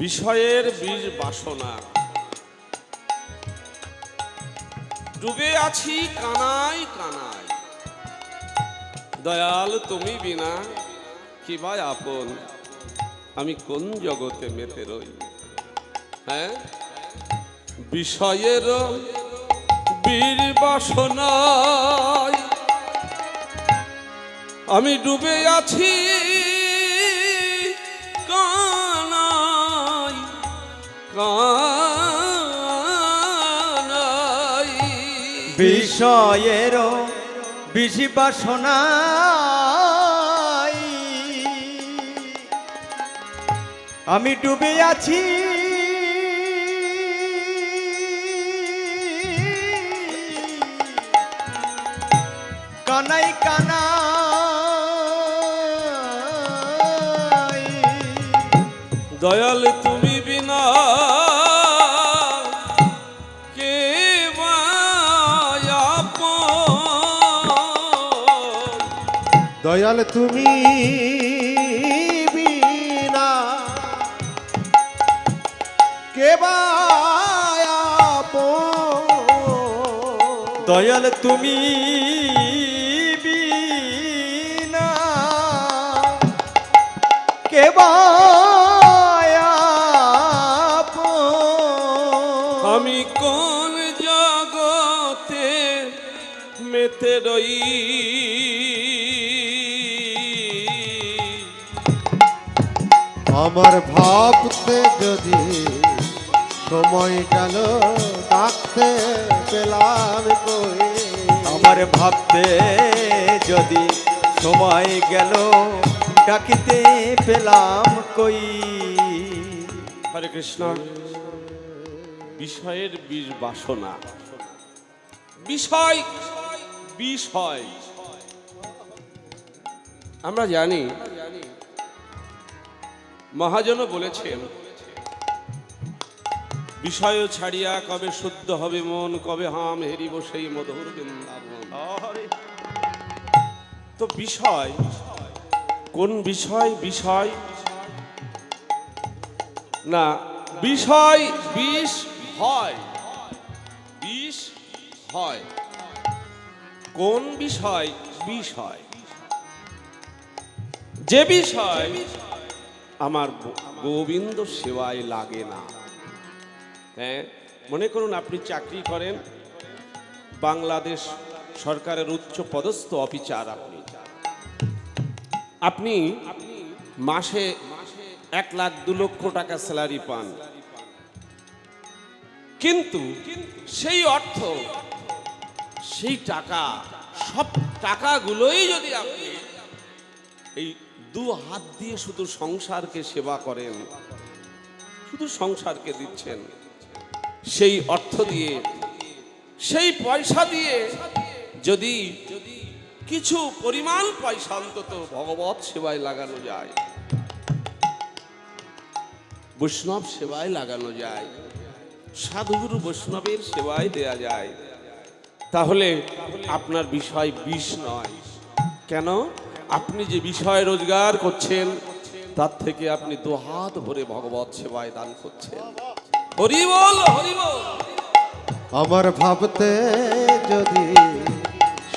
বিষয়ের বীজ বাসনা। ডুবে আছি কানাই কানাই। দয়াল তুমি বিনা বা আপন? আমি কোন জগতে মেতে রই? হ্যাঁ? বিষয়ের বীর বাসনায় আমি ডুবে আছি কানাই বিষয়ের বেশি বাসনাই আমি ডুবে আছি। কানাই কানাই। দয়াল দয়াল তুমি বিনা কেবা? দয়াল তুমি বিনা কে আমার ভাবতে যদি সময় গেল ডাকতে পেলাম কই? আমার ভাবতে যদি সময় গেল ডাকিতে পেলাম কই? হরে কৃষ্ণ। বিষয়ের বীজ বাসনা। বিষয় বিষয়। আমরা জানি মহাজন বলেছেন বিষয় ছাড়িয়া কবে শুদ্ধ হবে মন কবে হাম হেরিব সেই মধুর বৃন্দাবন। তো বিষয় কোন বিষয় বিষয়? না বিষয় বিষ হয় বিষ হয় কোন বিষয় বিষয়? যে বিষয় আমার গোবিন্দ সেবায় লাগে না। হ্যাঁ মনে করুন আপনি চাকরি করেন, বাংলাদেশ সরকারের উচ্চ পদস্থ অফিসার আপনি। আপনি মাসে এক লাখ দু লক্ষ টাকা স্যালারি পান। কিন্তু সেই অর্থ, সেই টাকা, সব টাকাগুলোই যদি আপনি এই দু হাত দিয়ে শুধু সংসারকে সেবা করেন, শুধু সংসারকে দিচ্ছেন। সেই অর্থ দিয়ে, সেই পয়সা দিয়ে যদি কিছু পরিমাণ পয়সা অন্তত ভগবত সেবায় লাগানো যায়, বৈষ্ণব সেবায় লাগানো যায়, সাধুগুরু বৈষ্ণবের সেবায় দেয়া যায়, তাহলে আপনার বিষয় বিষ নয়। কেন? আপনি যে বিষয় রোজগার করছেন তার থেকে আপনি দু হাত ভরে ভগবত সেবায় দান করছেন। হরি বল হরি বল। আমার ভাবতে যদি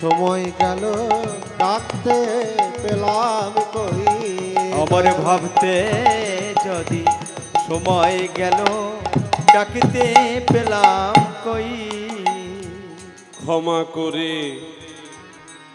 সময় গেল ডাকতে পেলাম কই? আমার ভাবতে যদি সময় গেল ডাকিতে পেলাম কই? ক্ষমা করে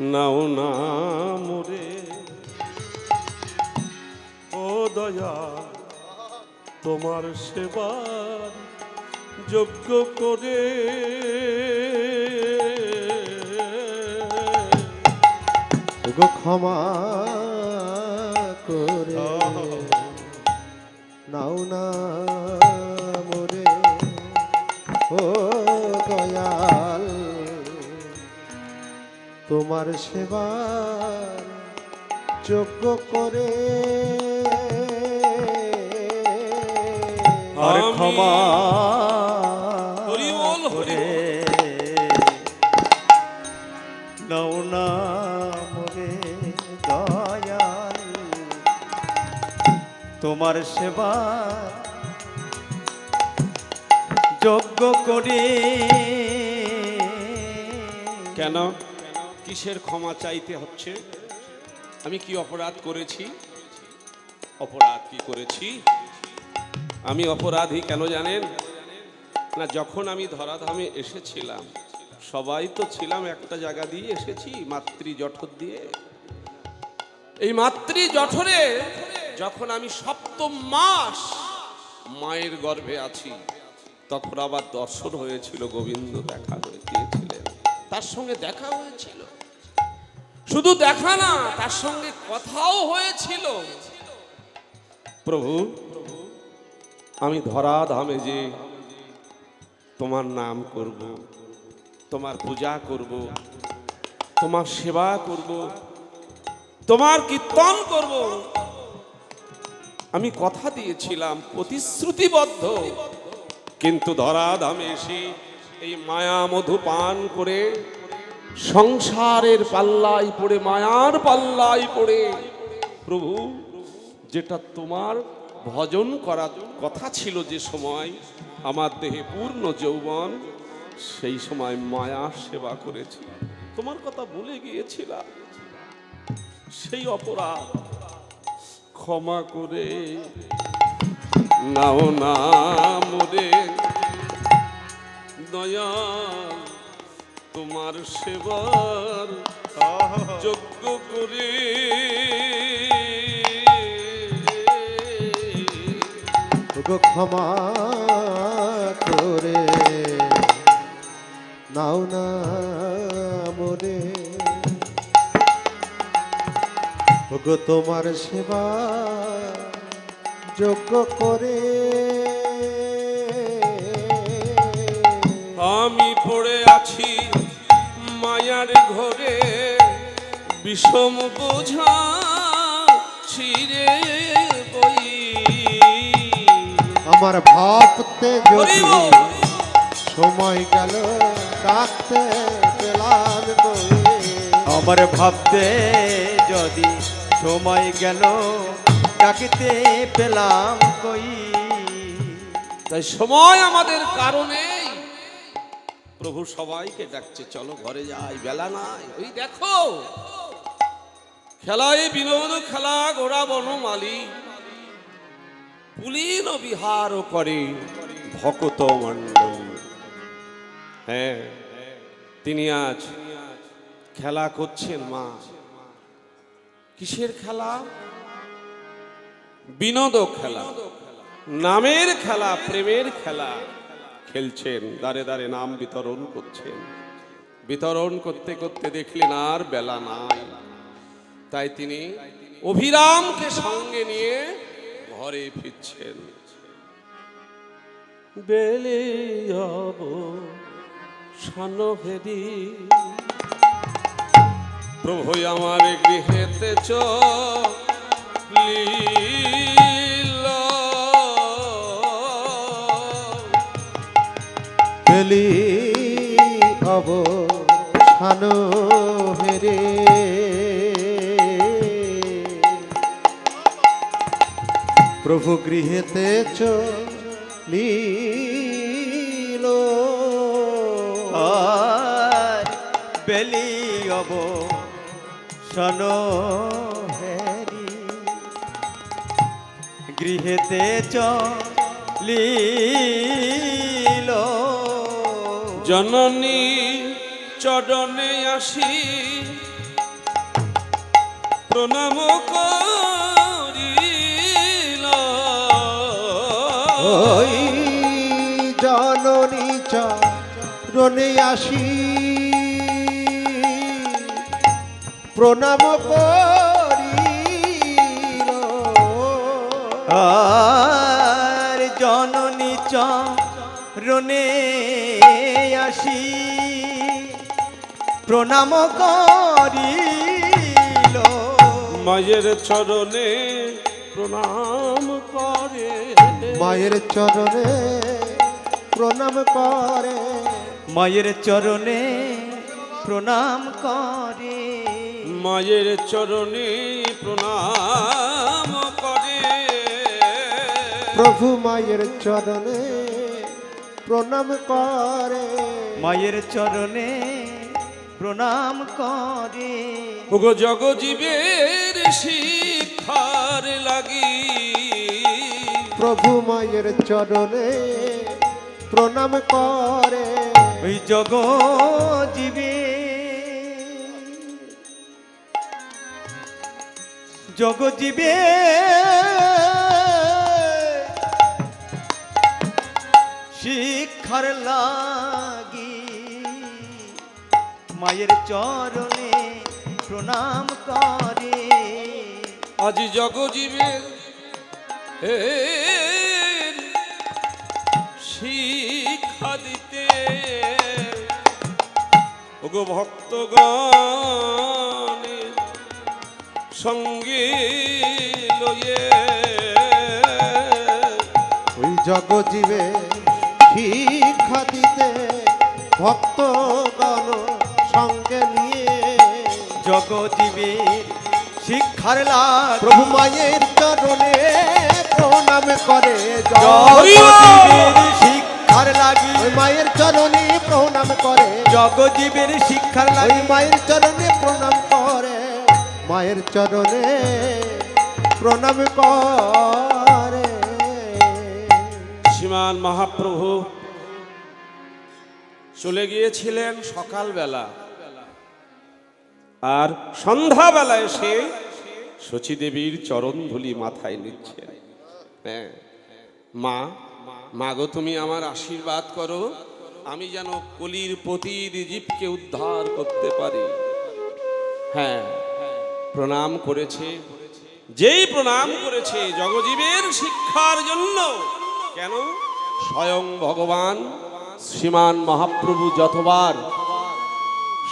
নাও না মোরে ও দয়া তোমার সেবার যোগ্য করে। গো ক্ষমা করে। নাও না তোমার সেবা যোগ্য করে। আর ক্ষমা করে নাও না মোরে দয়াল। তোমার সেবা যোগ্য করে। কেন? কিসের ক্ষমা চাইতে হচ্ছে? আমি কি অপরাধ করেছি? অপরাধ কি করেছি? আমি অপরাধী কেন জানেন? না, যখন আমি ধরাধামে এসেছিলাম, সবাই তো ছিলাম একটা জায়গা দিয়ে এসেছি, মাতৃ জঠর দিয়ে। এই মাতৃ জঠরে যখন আমি সপ্তম মাস মায়ের গর্ভে আছি, তখন আবার দর্শন হয়েছিল, গোবিন্দ দেখা হয়ে গিয়েছিলেন। তার সঙ্গে দেখা হয়েছিল। শুধু দেখা না, তার সঙ্গে কথাও হয়েছিল। প্রভু, আমি ধরা ধামে যে তোমার নাম করব, তোমার পূজা করব, তোমার সেবা করব, তোমার কীর্তন করব, আমি কথা দিয়েছিলাম প্রতিশ্রুতিবদ্ধ। কিন্তু ধরা ধামে এসে এই মায়া মধু পান করে সংসারের পাল্লাই পড়ে, মায়ার পাল্লাই পড়ে। প্রভু, যেটা তোমার ভজন করার কথা ছিল যে সময় আমার দেহে পূর্ণ যৌবন, সেই সময় মায়ার সেবা করেছি তোমার কথা ভুলে গিয়েছিলাম। সেই অপরাধ ক্ষমা করে নাও না মোরে দয়া। তোমার সেবার যোগ্য করে। ক্ষমা করে নাও না মরে ওগো তোমার সেবা যোগ্য করে। আমি পড়ে আছি মায়ার ঘরে বিষম বোঝা ছিঁড়ে বই আমার ভাবতে যদি সময় গেল ডাকতে পেলাম কই আমার ভাবতে যদি সময় গেল ডাকতে পেলাম কই তাই সময় আমাদের কারণেই প্রভু সবাইকে ডাকছে, চলো ঘরে যাই, বেলা নাই। ওই দেখো, খেলায় বিনোদ, খেলা গোড়া বনমালী পুলীন বিহার করে ভকত মণ্ডল। হ্যাঁ তিনি আজ খেলা করছেন মা। কিসের খেলা? বিনোদ খেলা। নামের খেলা, প্রেমের খেলা। খেলছেন, দাঁড়ে দাঁড়ে নাম বিতরণ করছেন। বিতরণ করতে করতে দেখলেন আর বেলা নাই। তাই তিনি অভিরামকে সঙ্গে নিয়ে ঘরে ফিরছেন। বেলে যাব প্রভু আমার গৃহেতে চলিল পেলি অব সানো হেরে প্রভু গৃহেতে আর বেলি অব শন হেরি গৃহেতে চলিল। জননী চরণে আসি। প্রণাম করিল। ওই জননী চরণে আসি। প্রণাম করিল। আর জননী চরণে আসি। প্রণাম করিল। মায়ের চরণে প্রণাম করে মায়ের চরণে প্রণাম করে। মায়ের চরণে প্রণাম করে। মায়ের চরণে প্রণাম করে। প্রভু মায়ের চরণে প্রণাম করে। মায়ের চরণে প্রণাম করে। ওগো জগজীবের শিক্ষার লাগি। প্রভু মায়ের চরণে প্রণাম করে। ওই জগ জীবে শিক্ষার লাগি। মায়ের চরণে প্রণাম করে। আজ জগজীবের শিক্ষা দিতে। ওগো ভক্তগণের সঙ্গে লয়ে ওই জগজীবে শিক্ষা দিতে ভক্তগণ সঙ্গে নিয়ে। জগজীবের শিক্ষার লাগ প্রভু মায়ের চরণে প্রণাম করে জগজীবের শিক্ষার লাগি। মায়ের চরণে প্রণাম করে। জগজীবের শিক্ষার লাগি। মায়ের চরণে প্রণাম করে। মায়ের চরণে প্রণাম করে। শ্রীমান মহাপ্রভু। চলে গিয়েছিলেন সকালবেলা। আর সন্ধ্যাবেলা এসে শচীদেবীর চরণ ধুলি মাথায় নিচ্ছে। হ্যাঁ। মা মা গো, তুমি আমার আশীর্বাদ করো। আমি যেন কলির পতির জীবকে উদ্ধার করতে পারি। হ্যাঁ। প্রণাম করেছে। যেই প্রণাম করেছে জগজীবের শিক্ষার জন্য কেন? স্বয়ং ভগবান শ্রীমান মহাপ্রভু যতবার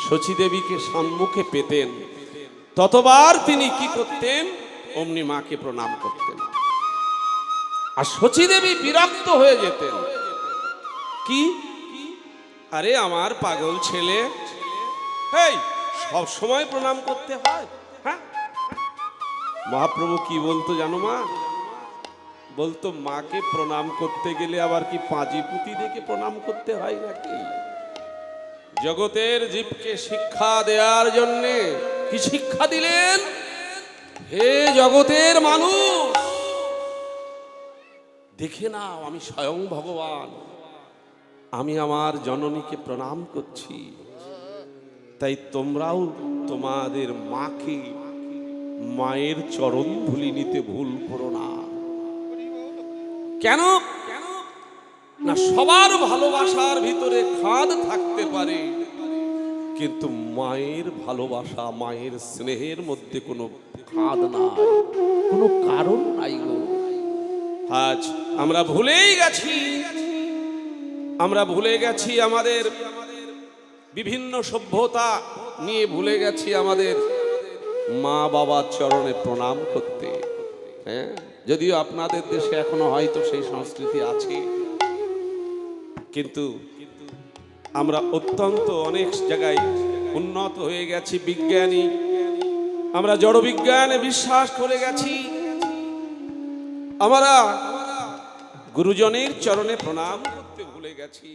শচীদেবীকে সম্মুখে পেতেন, ততবার তিনি কি করতেন? অমনি মাকে প্রণাম করতেন। আর শচীদেবী বিরক্ত হয়ে যেতেন। কি? আরে আমার পাগল ছেলে। এই সব সময় প্রণাম করতে হয়। হ্যাঁ? মহাপ্রভু কি বলতো জানো মা? বলতো, মাকে প্রণাম করতে গেলে আবার কি পাঁজি পুঁতি দেখে প্রণাম করতে হয় নাকি? জগতের জীবকে শিক্ষা দেওয়ার জন্যে কি শিক্ষা দিলেন? হে জগতের মানুষ! দেখে নাও, আমি স্বয়ং ভগবান। আমি আমার জননীকে প্রণাম করছি। তাই তোমরাও তোমাদের মাকে মায়ের চরণ ধুলি নিতে ভুল করো না। কেন? না, সবার ভালোবাসার ভিতরে খাদ থাকতে পারে, কিন্তু মায়ের ভালোবাসা, মায়ের স্নেহের মধ্যে কোনো খাদ না কোনো কারণ নাই গো। আজ আমরা ভুলেই গেছি, আমরা ভুলে গেছি আমাদের বিভিন্ন সভ্যতা নিয়ে ভুলে গেছি আমাদের মা বাবার চরণে প্রণাম করতে। হ্যাঁ? যদিও আপনাদের দেশে এখনও হয়তো সেই সংস্কৃতি আছে, কিন্তু আমরা অত্যন্ত অনেক জায়গায় উন্নত হয়ে গেছি, বিজ্ঞানী। আমরা জড় বিজ্ঞানে বিশ্বাস করে গেছি। আমরা গুরুজনের চরণে প্রণাম করতে ভুলে গেছি।